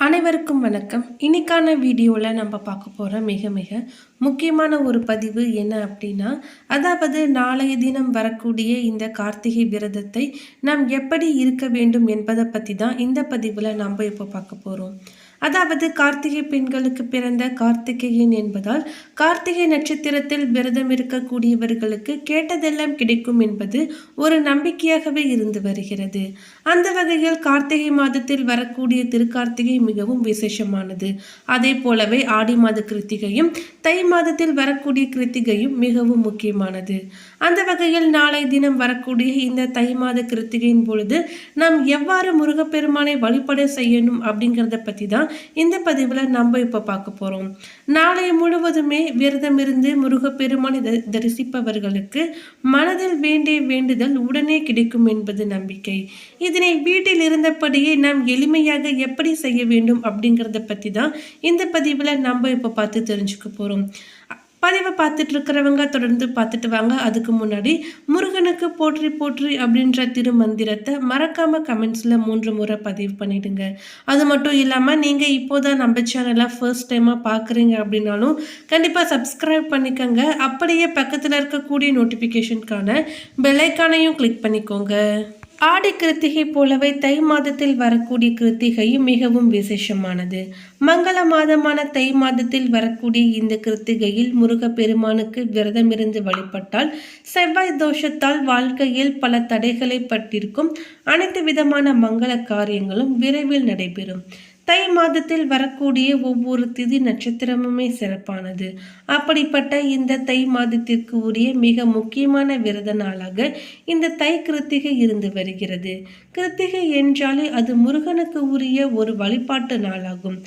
அனைவருக்கும் வணக்கம். இன்னைக்கான வீடியோவில் நம்ம பார்க்க போகிற மிக மிக முக்கியமான ஒரு பதிவு என்ன அப்படின்னா அதாவது நாளைய தினம் வரக்கூடிய இந்த கார்த்திகை விரதத்தை நாம் எப்படி இருக்க வேண்டும் என்பதை பற்றி தான் இந்த பதிவில் நம்ம இப்போ பார்க்க போகிறோம் அதாவது கார்த்திகை பெண்களுக்கு பிறந்த கார்த்திகேயன் என்பதால் கார்த்திகை நட்சத்திரத்தில் விரதம் இருக்கக்கூடியவர்களுக்கு கேட்டதெல்லாம் கிடைக்கும் என்பது ஒரு நம்பிக்கையாகவே இருந்து வருகிறது. அந்த வகையில் கார்த்திகை மாதத்தில் வரக்கூடிய திருக்கார்த்திகை மிகவும் விசேஷமானது. அதே போலவே ஆடி மாத கிருத்திகையும் தை மாதத்தில் வரக்கூடிய கிருத்திகையும் மிகவும் முக்கியமானது. அந்த வகையில் நாளை தினம் வரக்கூடிய இந்த தை மாத கிருத்திகையின் பொழுது நாம் எவ்வாறு முருகப்பெருமானை வழிபட செய்யணும் அப்படிங்கிறத பற்றி தான் இந்த பதிவில் நம்ம இப்போ பார்க்க போகிறோம் நாளை முழுவதுமே விரதம் இருந்து முருகப்பெருமானை தரிசிப்பவர்களுக்கு மனதில் வேண்டிய வேண்டுதல் உடனே கிடைக்கும் என்பது நம்பிக்கை. இதனை வீட்டில் இருந்தபடியே நாம் எளிமையாக எப்படி செய்ய வேண்டும் அப்படிங்கிறத பற்றி தான் இந்த பதிவில் நம்ம இப்போ பார்த்து தெரிஞ்சுக்க போகிறோம் பதிவை பார்த்துட்டு இருக்கிறவங்க தொடர்ந்து பார்த்துட்டு வாங்க. அதுக்கு முன்னாடி முருகனுக்கு போற்றி போற்றி அப்படின்ற திருமந்திரத்தை மறக்காமல் கமெண்ட்ஸில் மூன்று முறை பதிவு பண்ணிடுங்க. அது மட்டும் இல்லாமல் நீங்கள் இப்போதான் நம்ம சேனலை ஃபர்ஸ்ட் டைமாக பார்க்குறீங்க அப்படின்னாலும் கண்டிப்பாக சப்ஸ்கிரைப் பண்ணிக்கோங்க. அப்படியே பக்கத்தில் இருக்கக்கூடிய நோட்டிஃபிகேஷனுக்கான பெல்லைக்கானையும் கிளிக் பண்ணிக்கோங்க. ஆடி கிருத்திகை போலவே தை மாதத்தில் வரக்கூடிய கிருத்திகையும் மிகவும் விசேஷமானது. மங்கள மாதமான தை மாதத்தில் வரக்கூடிய இந்த கிருத்திகையில் முருகப்பெருமானுக்கு விரதம் இருந்து வழிபட்டால் செவ்வாய் தோஷத்தால் வாழ்க்கையில் பல தடைகளை பட்டிருக்கும். அனைத்து விதமான மங்கள காரியங்களும் விரைவில் நடைபெறும். தை மாதத்தில் வரக்கூடிய ஒவ்வொரு திதி நட்சத்திரமுமே சிறப்பானது. அப்படிப்பட்ட இந்த தை மாதத்திற்கு உரிய மிக முக்கியமான விரத நாளாக இந்த தை கிருத்திகை இருந்து வருகிறது. கிருத்திகை என்றாலே அது முருகனுக்கு உரிய ஒரு வழிபாட்டு நாளாகும்.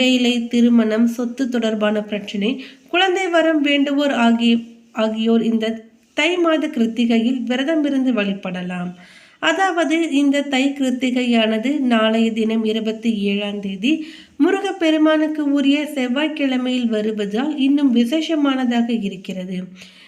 வேலை திருமணம் சொத்து தொடர்பான பிரச்சனை குழந்தை வரம் வேண்டுவோர் ஆகிய ஆகியோர் இந்த தை மாத கிருத்திகையில் விரதம் இருந்து வழிபடலாம். அதாவது இந்த தை கிருத்திகையானது நாளைய தினம் இருபத்தி ஏழாம் தேதி. முருகப்பெருமானுக்கு உரிய செவ்வாய்க்கிழமையில் வருவதால் இன்னும் விசேஷமானதாக இருக்கிறது.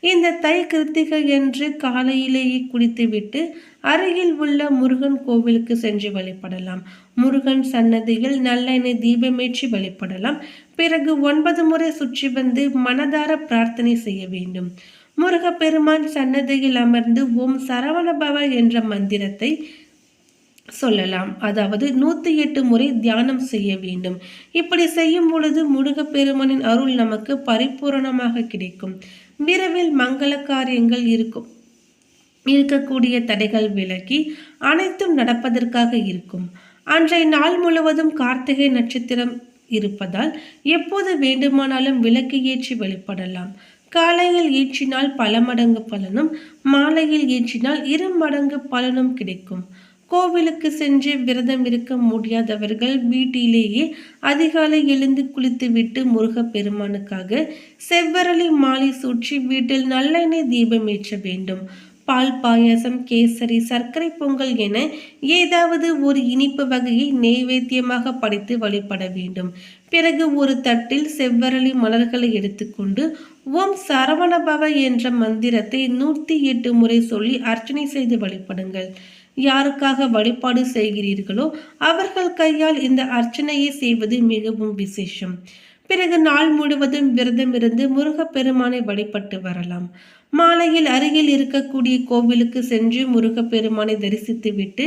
இந்த தை கிருத்திகை என்று காலையிலேயே குளித்துவிட்டு அருகில் உள்ள முருகன் கோவிலுக்கு சென்று வழிபடலாம். முருகன் சன்னதியில் நல்லெண்ணெய் தீபமேற்றி வழிபடலாம். பிறகு ஒன்பது முறை சுற்றி வந்து மனதார பிரார்த்தனை செய்ய வேண்டும். முருகப்பெருமான் சன்னதியில் அமர்ந்து ஓம் சரவணபவ என்ற மந்திரத்தை சொல்லலாம். அதாவது நூற்றி எட்டு முறை தியானம் செய்ய வேண்டும். இப்படி செய்யும் பொழுது முருகப்பெருமானின் அருள் நமக்கு பரிபூரணமாக கிடைக்கும். விரைவில் மங்கள காரியங்கள் இருக்கும். இருக்கக்கூடிய தடைகள் விலகி அனைத்தும் நடப்பதற்காக இருக்கும். அன்றைய நாள் முழுவதும் கார்த்திகை நட்சத்திரம் இருப்பதால் எப்போது வேண்டுமானாலும் விளக்கு ஏற்றி வழிபடலாம் காலையில் ஏற்றினால் பல மடங்கு பலனும் மாலையில் ஏற்றினால் இரு மடங்கு பலனும் கிடைக்கும். கோவிலுக்கு சென்று விரதம் இருக்க முடியாதவர்கள் வீட்டிலேயே அதிகாலை எழுந்து குளித்துவிட்டு முருகப் பெருமானுக்காக செவ்வரளி மாலை சூற்றி வீட்டில் நல்லெண்ணெய் தீபம் ஏற்ற வேண்டும். பால் பாயாசம் கேசரி சர்க்கரை பொங்கல் என ஏதாவது ஒரு இனிப்பு வகையை நெய்வேத்தியமாக படைத்து வழிபட வேண்டும். பிறகு ஒரு தட்டில் செவ்வரளி மலர்களை எடுத்துக்கொண்டு ஓம் சரவணபவ என்ற மந்திரத்தை நூற்றி எட்டு முறை சொல்லி அர்ச்சனை செய்து வழிபடுங்கள். யாருக்காக வழிபாடு செய்கிறீர்களோ அவர்கள் கையால் இந்த அர்ச்சனையை செய்வது மிகவும் விசேஷம். பிறகு நாள் முழுவதும் விரதம் இருந்து முருகப்பெருமானை வழிபட்டு வரலாம். மாலையில் அருகில் இருக்கக்கூடிய கோவிலுக்கு சென்று முருகப்பெருமானை தரிசித்துவிட்டு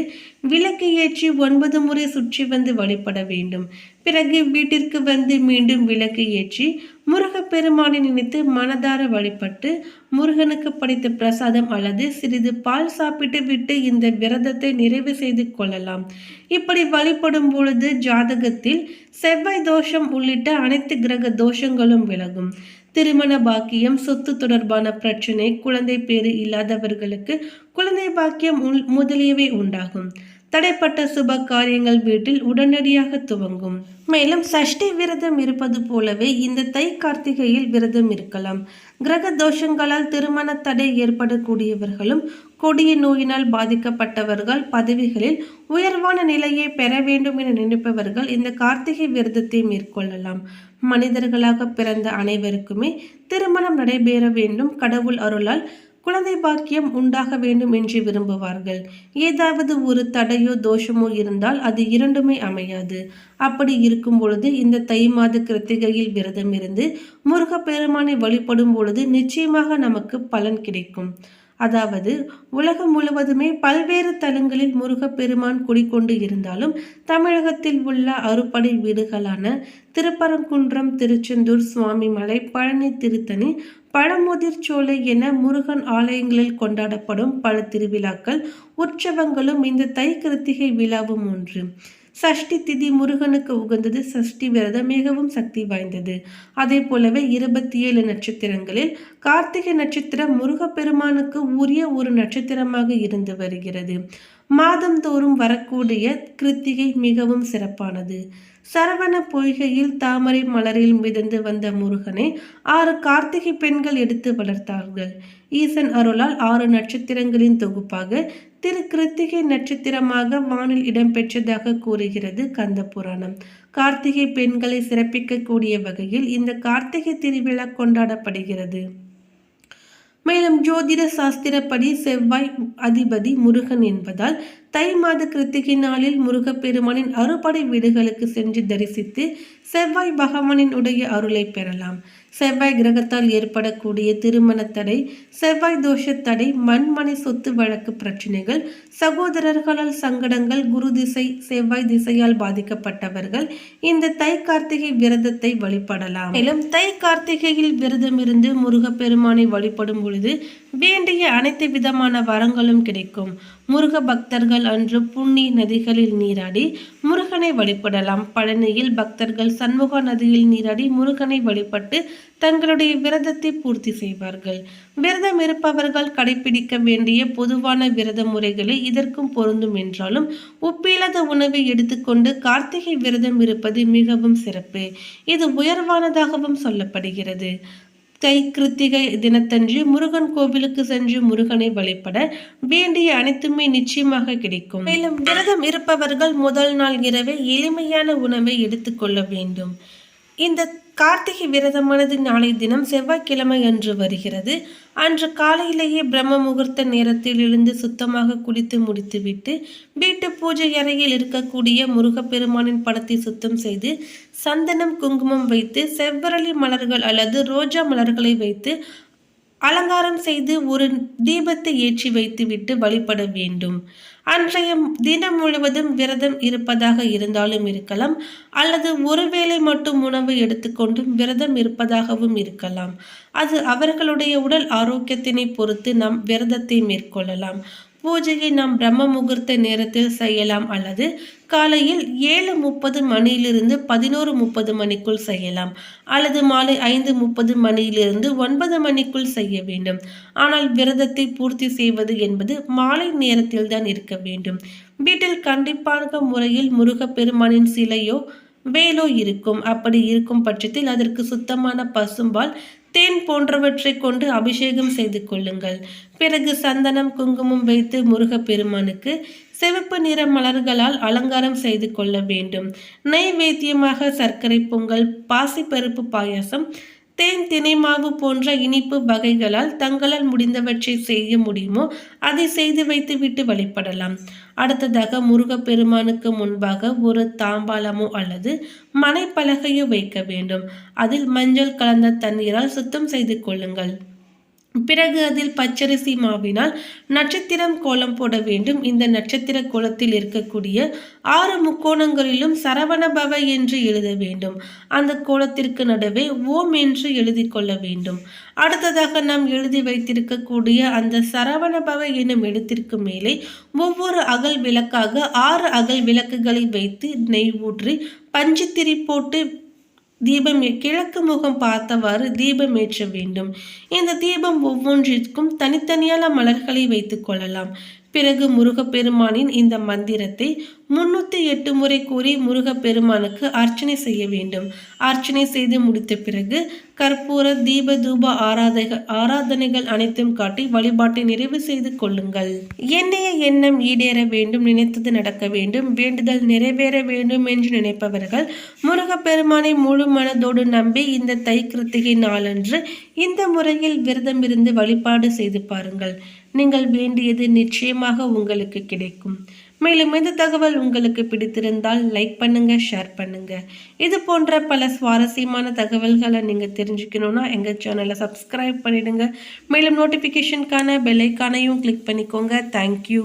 விளக்கு ஏற்றி ஒன்பது முறை சுற்றி வந்து வழிபட வேண்டும். பிறகு வீட்டிற்கு வந்து மீண்டும் விளக்கு ஏற்றி முருகப்பெருமானை நினைத்து மனதார வழிபட்டு முருகனுக்கு படைத்த பிரசாதம் அல்லது சிறிது பால் சாப்பிட்டு விட்டு இந்த விரதத்தை நிறைவு செய்து கொள்ளலாம். இப்படி வழிபடும் பொழுது ஜாதகத்தில் செவ்வாய் தோஷம் உள்ளிட்ட அனைத்து கிரக தோஷங்களும் விலகும். திருமண பாக்கியம் சொத்து தொடர்பான பிரச்சனை குழந்தை பேறு இல்லாதவர்களுக்கு குழந்தை பாக்கியம் முதலியவை உண்டாகும். தடைப்பட்ட சுப காரியங்கள் வீட்டில் உடனடியாக துவங்கும். மேலும் சஷ்டி விரதம் இருப்பது போலவே இந்த தை கார்த்திகையில் விரதம் இருக்கலாம். கிரக தோஷங்களால் திருமண தடை ஏற்படக்கூடியவர்களும் கொடிய நோயினால் பாதிக்கப்பட்டவர்கள் பதவிகளில் உயர்வான நிலையை பெற வேண்டும் என நினைப்பவர்கள் இந்த கார்த்திகை விரதத்தை மேற்கொள்ளலாம். மனிதர்களாக பிறந்த அனைவருக்குமே திருமணம் நடைபெற வேண்டும். கடவுள் அருளால் குழந்தை பாக்கியம் உண்டாக வேண்டும் என்று விரும்புவார்கள். ஏதாவது ஒரு தடையோ தோஷமோ இருந்தால் அது இரண்டுமே அமையாது. அப்படி இருக்கும் பொழுது இந்த தை மாத கிருத்திகையில் விரதம் இருந்து முருகப்பெருமானை வழிபடும் பொழுது நிச்சயமாக நமக்கு பலன் கிடைக்கும். அதாவது உலகம் முழுவதுமே பல்வேறு தலங்களில் முருகப்பெருமான் குடிக்கொண்டு இருந்தாலும் தமிழகத்தில் உள்ள அறுபடை வீடுகளான திருப்பரங்குன்றம் திருச்செந்தூர் சுவாமிமலை பழனி திருத்தணி பழமுதிர் சோலை என முருகன் ஆலயங்களில் கொண்டாடப்படும் பல திருவிழாக்கள் உற்சவங்களும் இந்த தை கிருத்திகை விழாவும் ஒன்று. சஷ்டி திதி முருகனுக்கு உகந்தது சஷ்டி விரதம் மிகவும் சக்தி வாய்ந்தது. அதே போலவே இருபத்தி ஏழு நட்சத்திரங்களில் கார்த்திகை நட்சத்திரம் முருகப்பெருமானுக்கு உரிய ஒரு நட்சத்திரமாக இருந்து வருகிறது. மாதந்தோறும் வரக்கூடிய கிருத்திகை மிகவும் சிறப்பானது. சரவண பொய்கையில் தாமரை மலரில் மிதந்து வந்த முருகனை ஆறு கார்த்திகை பெண்கள் எடுத்து வளர்த்தார்கள். ஈசன் அருளால் ஆறு நட்சத்திரங்களின் தொகுப்பாக திரு கிருத்திகை நட்சத்திரமாக வானில் இடம்பெற்றதாக கூறுகிறது கந்த புராணம் கார்த்திகை பெண்களை சிறப்பிக்கக்கூடிய வகையில் இந்த கார்த்திகை திருவிழா கொண்டாடப்படுகிறது. மேலும் ஜோதிட சாஸ்திரப்படி செவ்வாய் அதிபதி முருகன் என்பதால் தை மாத கிருத்திகை நாளில் முருகப்பெருமானின் அறுபடை வீடுகளுக்கு சென்று தரிசித்து செவ்வாய் பகவானின் உடைய அருளை பெறலாம். செவ்வாய் கிரகத்தால் ஏற்படக்கூடிய திருமண தடை செவ்வாய் தோஷ தடை மண்மனை சொத்து வழக்கு பிரச்சனைகள் சகோதரர்களால் சங்கடங்கள் குரு திசை செவ்வாய் திசையால் பாதிக்கப்பட்டவர்கள் இந்த தை கார்த்திகை விரதத்தை வழிபடலாம். மேலும் தை கார்த்திகையில் விரதம் இருந்து முருகப்பெருமானை வழிபடும் பொழுது வேண்டிய அனைத்து விதமான வரங்களும் கிடைக்கும். முருக பக்தர்கள் அன்று புண்ணிய நதிகளில் நீராடி முருகனை வழிபடலாம். பழனியில் பக்தர்கள் சண்முக நதியில் நீராடி முருகனை வழிபட்டு தங்களுடைய விரதத்தை பூர்த்தி செய்வார்கள். விரதம் இருப்பவர்கள் கடைபிடிக்க வேண்டிய பொதுவான விரத முறைகளை இதற்கும் பொருந்தும் என்றாலும் உப்பில்லாத உணவை எடுத்துக்கொண்டு கார்த்திகை விரதம் இருப்பது மிகவும் சிறப்பு. இது உயர்வானதாகவும் சொல்லப்படுகிறது. தை கிருத்திகை தினத்தன்று முருகன் கோவிலுக்கு சென்று முருகனை வழிபட வேண்டிய அனைத்துமே நிச்சயமாக கிடைக்கும். மேலும் விரதம் இருப்பவர்கள் முதல் நாள் இரவே எளிமையான உணவை எடுத்துக்கொள்ள வேண்டும். இந்த கார்த்திகை விரதமானது நாளை தினம் செவ்வாய்க்கிழமை அன்று வருகிறது. அன்று காலையிலேயே பிரம்ம முகூர்த்த நேரத்தில் எழுந்து சுத்தமாக குளித்து முடித்துவிட்டு வீட்டு பூஜை அறையில் இருக்கக்கூடிய முருகப்பெருமானின் படத்தை சுத்தம் செய்து சந்தனம் குங்குமம் வைத்து செவ்வரளி மலர்கள் அல்லது ரோஜா மலர்களை வைத்து அலங்காரம் செய்து ஒரு தீபத்தை ஏற்றி வைத்துவிட்டு வழிபட வேண்டும். அன்றைய தினம் முழுவதும் விரதம் இருப்பதாக இருந்தாலும் இருக்கலாம் அல்லது ஒருவேளை மட்டும் உணவு எடுத்துக்கொண்டும் விரதம் இருப்பதாகவும் இருக்கலாம். அது அவர்களுடைய உடல் ஆரோக்கியத்தினை பொறுத்து நாம் விரதத்தை மேற்கொள்ளலாம். பூஜையை நாம் பிரம்ம முகூர்த்த நேரத்தில் செய்யலாம் அல்லது காலையில் ஏழு முப்பது மணியிலிருந்து பதினோரு முப்பது மணிக்குள் செய்யலாம் அல்லது மாலை ஐந்து முப்பது மணியிலிருந்து ஒன்பது மணிக்குள் செய்ய வேண்டும். ஆனால் விரதத்தை பூர்த்தி செய்வது என்பது மாலை நேரத்தில் தான் இருக்க வேண்டும். வீட்டில் கண்டிப்பான முறையில் முருகப்பெருமானின் சிலையோ வேலோ இருக்கும். அப்படி இருக்கும் பட்சத்தில் அதற்கு சுத்தமான பசும்பால் தேன் போன்றவற்றை கொண்டு அபிஷேகம் செய்து கொள்ளுங்கள். பிறகு சந்தனம் குங்குமம் வைத்து முருகப்பெருமானுக்கு சிவப்பு நிற மலர்களால் அலங்காரம் செய்து கொள்ள வேண்டும். நெய்வேத்தியமாக சர்க்கரை பொங்கல் பாசிப்பருப்பு பாயாசம் தேன் தினைமாவு போன்ற இனிப்பு வகைகளால் தங்களால் முடிந்தவற்றை செய்ய முடியுமோ அதை செய்து வைத்துவிட்டு வழிபடலாம். அடுத்ததாக முருகப்பெருமானுக்கு முன்பாக ஒரு தாம்பாலமோ அல்லது மனைப்பலகையோ வைக்க வேண்டும். அதில் மஞ்சள் கலந்த தண்ணீரால் சுத்தம் செய்து கொள்ளுங்கள். பிறகு அதில் பச்சரிசி மாவினால் நட்சத்திரம் கோலம் போட வேண்டும். இந்த நட்சத்திர கோலத்தில் இருக்கக்கூடிய ஆறு முக்கோணங்களிலும் சரவணபவ என்று எழுத வேண்டும். அந்த கோலத்திற்கு நடுவே ஓம் என்று எழுதி கொள்ள வேண்டும். அடுத்ததாக நாம் எழுதி வைத்திருக்கக்கூடிய அந்த சரவணபவ எனும் எழுத்திற்கு மேலே ஒவ்வொரு அகல் விளக்காக ஆறு அகல் விளக்குகளை வைத்து நெய் ஊற்றி பஞ்சுத்திரி போட்டு தீபம் கிழக்கு முகம் பார்த்தவாறு தீபம் ஏற்ற வேண்டும். இந்த தீபம் ஒவ்வொன்றிற்கும் தனித்தனியான மலர்களை வைத்துக் கொள்ளலாம். பிறகு முருகப்பெருமானின் இந்த மந்திரத்தை முன்னூற்றி எட்டு முறை கூறி முருகப்பெருமானுக்கு அர்ச்சனை செய்ய வேண்டும். அர்ச்சனை செய்து முடித்த பிறகு கற்பூர தீப தூப ஆராதக ஆராதனைகள் அனைத்தும் காட்டி வழிபாட்டை நிறைவு செய்து கொள்ளுங்கள். என்னைய எண்ணம் ஈடேற வேண்டும் நினைத்தது நடக்க வேண்டும் வேண்டுதல் நிறைவேற வேண்டும் என்று நினைப்பவர்கள் முருகப்பெருமானை முழு மனதோடு நம்பி இந்த தை கிருத்திகை நாளன்று இந்த முறையில் விரதம் இருந்து வழிபாடு செய்து பாருங்கள். நீங்கள் வேண்டியது நிச்சயமாக உங்களுக்கு கிடைக்கும். மேலும் இந்த தகவல் உங்களுக்கு பிடித்திருந்தால் லைக் பண்ணுங்க ஷேர் பண்ணுங்க. இது போன்ற பல சுவாரஸ்யமான தகவல்களை நீங்கள் தெரிஞ்சுக்கணுன்னா எங்கள் சேனலை சப்ஸ்கிரைப் பண்ணிடுங்க. மேலும் நோட்டிஃபிகேஷனுக்கான பெல்லைக்கானையும் கிளிக் பண்ணிக்கோங்க. தேங்க்யூ